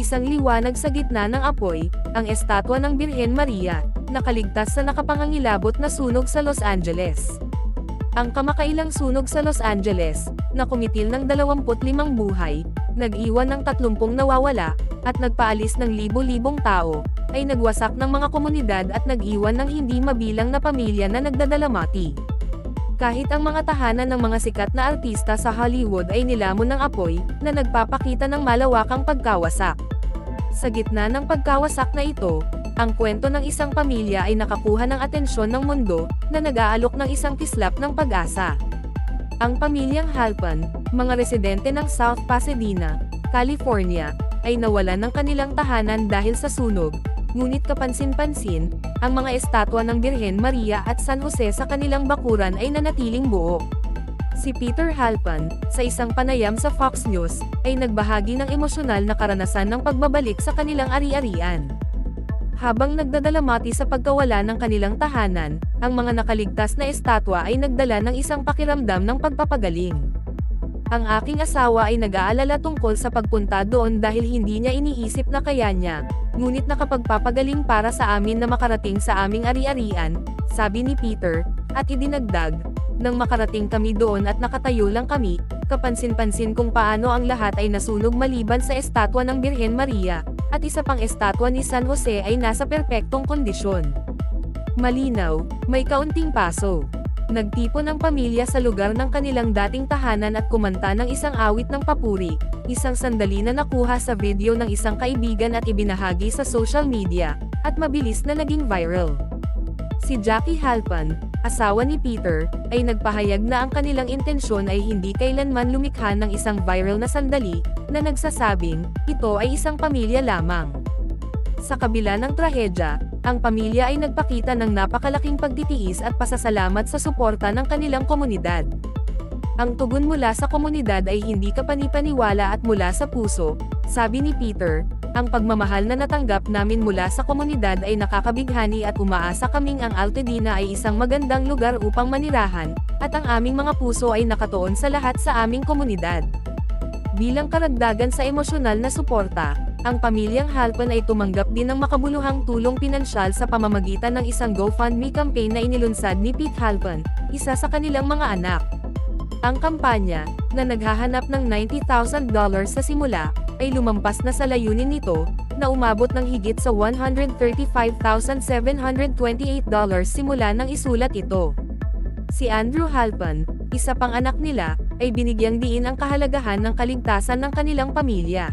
isang liwanag sa gitna ng apoy, ang estatwa ng Birhen Maria, nakaligtas sa nakapangangilabot na sunog sa Los Angeles. Ang kamakailang sunog sa Los Angeles, na kumitil ng 25 buhay, nag-iwan ng 30 nawawala, at nagpaalis ng libo-libong tao, ay nagwasak ng mga komunidad at nag-iwan ng hindi mabilang na pamilya na nagdadalamati. Kahit ang mga tahanan ng mga sikat na artista sa Hollywood ay nilamon ng apoy, na nagpapakita ng malawakang pagkawasak. Sa gitna ng pagkawasak na ito, ang kwento ng isang pamilya ay nakakuha ng atensyon ng mundo, na nag-aalok ng isang kislap ng pag-asa. Ang pamilyang Halpan, mga residente ng South Pasadena, California, ay nawalan ng kanilang tahanan dahil sa sunog, ngunit kapansin-pansin, ang mga estatwa ng Birhen Maria at San Jose sa kanilang bakuran ay nanatiling buo. Si Peter Halpan, sa isang panayam sa Fox News, ay nagbahagi ng emosyonal na karanasan ng pagbabalik sa kanilang ari-arian. Habang nagdadalamati sa pagkawala ng kanilang tahanan, ang mga nakaligtas na estatwa ay nagdala ng isang pakiramdam ng pagpapagaling. Ang aking asawa ay nag-aalala tungkol sa pagpunta doon dahil hindi niya iniisip na kaya niya, ngunit nakapagpapagaling para sa amin na makarating sa aming ari-arian, sabi ni Peter, at idinagdag, nang makarating kami doon at nakatayo lang kami, kapansin-pansin kung paano ang lahat ay nasunog maliban sa estatwa ng Birhen Maria, at isa pang estatwa ni San Jose ay nasa perpektong kondisyon. Malinaw, may kaunting paso. Nagtipon ang pamilya sa lugar ng kanilang dating tahanan at kumanta ng isang awit ng papuri, isang sandali na nakuha sa video ng isang kaibigan at ibinahagi sa social media, at mabilis na naging viral. Si Jackie Halpan, asawa ni Peter, ay nagpahayag na ang kanilang intensyon ay hindi kailanman lumikha ng isang viral na sandali, na nagsasabing, ito ay isang pamilya lamang. Sa kabila ng trahedya, ang pamilya ay nagpakita ng napakalaking pagtitiis at pasasalamat sa suporta ng kanilang komunidad. Ang tugon mula sa komunidad ay hindi kapanipaniwala at mula sa puso, sabi ni Peter, ang pagmamahal na natanggap namin mula sa komunidad ay nakakabighani at umaasa kaming ang Altadena ay isang magandang lugar upang manirahan, at ang aming mga puso ay nakatuon sa lahat sa aming komunidad. Bilang karagdagan sa emosyonal na suporta, ang pamilyang Halpon ay tumanggap din ng makabuluhang tulong pinansyal sa pamamagitan ng isang GoFundMe campaign na inilunsad ni Pete Halpon, isa sa kanilang mga anak. Ang kampanya, na naghahanap ng $90,000 sa simula, ay lumampas na sa layunin nito, na umabot ng higit sa $135,728 simula nang isulat ito. Si Andrew Halpon, isa pang anak nila, ay binigyang diin ang kahalagahan ng kaligtasan ng kanilang pamilya.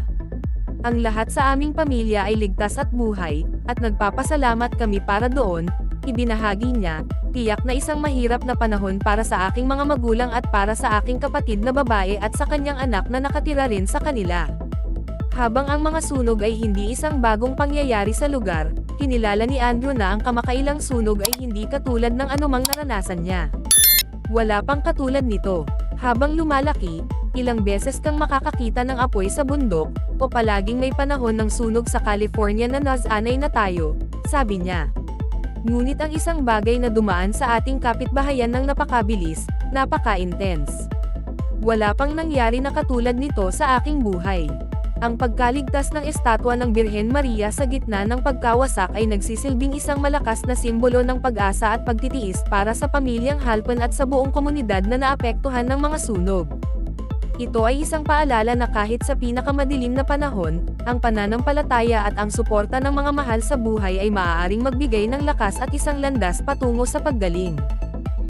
Ang lahat sa aming pamilya ay ligtas at buhay, at nagpapasalamat kami para doon, ibinahagi niya, tiyak na isang mahirap na panahon para sa aking mga magulang at para sa aking kapatid na babae at sa kanyang anak na nakatira rin sa kanila. Habang ang mga sunog ay hindi isang bagong pangyayari sa lugar, kinilala ni Andrew na ang kamakailang sunog ay hindi katulad ng anumang naranasan niya. Wala pang katulad nito. Habang lumalaki, ilang beses kang makakakita ng apoy sa bundok, o palaging may panahon ng sunog sa California na nasanay na tayo, sabi niya. Ngunit ang isang bagay na dumaan sa ating kapitbahayan ng napakabilis, napaka-intense. Wala pang nangyari na katulad nito sa aking buhay. Ang pagkaligtas ng estatwa ng Birhen Maria sa gitna ng pagkawasak ay nagsisilbing isang malakas na simbolo ng pag-asa at pagtitiis para sa pamilyang Halpon at sa buong komunidad na naapektuhan ng mga sunog. Ito ay isang paalala na kahit sa pinakamadilim na panahon, ang pananampalataya at ang suporta ng mga mahal sa buhay ay maaaring magbigay ng lakas at isang landas patungo sa paggaling.